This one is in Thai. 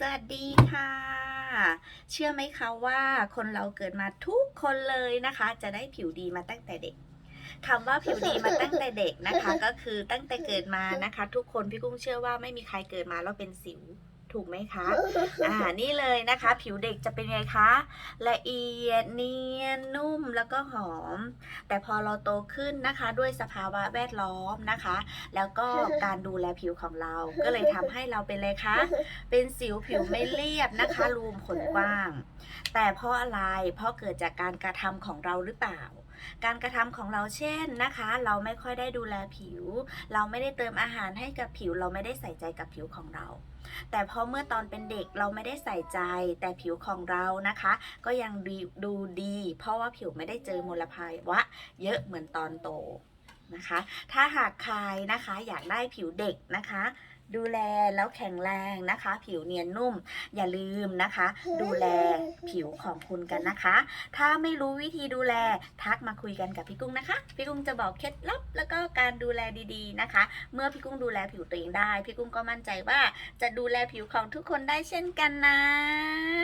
สวัสดีค่ะ เชื่อไหมคะว่าคนเราเกิดมาทุกคนเลยนะคะ จะได้ผิวดีมาตั้งแต่เด็กคำว่าผิวดีมาตั้งแต่เด็กนะคะ ก็คือตั้งแต่เกิดมานะคะ ทุกคนพี่กุ้งเชื่อว่าไม่มีใครเกิดมาแล้วเป็นสิว ถูกไหมคะ อ่า นี่เลยนะคะ ผิวเด็กจะเป็นไงคะ ละเอียดเนียนนุ่มแล้วก็หอม แต่พอเราโตขึ้นนะคะ ด้วยสภาวะแวดล้อมนะคะ แล้วก็การดูแลผิวของเรา ก็เลยทำให้เราเป็นเลยคะ เป็นสิวผิวไม่เรียบนะคะ รูมขนกว้าง แต่เพราะอะไร เพราะเกิดจากการกระทำของเราหรือเปล่าการกระทำของเราเช่นนะคะ เราไม่ค่อยได้ดูแลผิว เราไม่ได้เติมอาหารให้กับผิว เราไม่ได้ใส่ใจกับผิวของเรา แต่พอเมื่อตอนเป็นเด็กเราไม่ได้ใส่ใจ แต่ผิวของเรานะคะ ก็ยังดีดูดี เพราะว่าผิวไม่ได้เจอมลภาวะเยอะเหมือนตอนโต นะคะ ถ้าหากใครนะคะอยากได้ผิวเด็กนะคะ ดูแลแล้วแข็งแรงนะคะ ผิวเนียนนุ่ม อย่าลืมนะคะ ดูแลผิวของคุณกันนะคะ ถ้าไม่รู้วิธีดูแลทักมาคุยกันกับพี่กุ้งนะคะ พี่กุ้งจะบอกเคล็ดลับแล้วก็การดูแลดีๆนะคะ เมื่อพี่กุ้งดูแลผิวตัวเองได้ พี่กุ้งก็มั่นใจว่าจะดูแลผิวของทุกคนได้เช่นกันนะ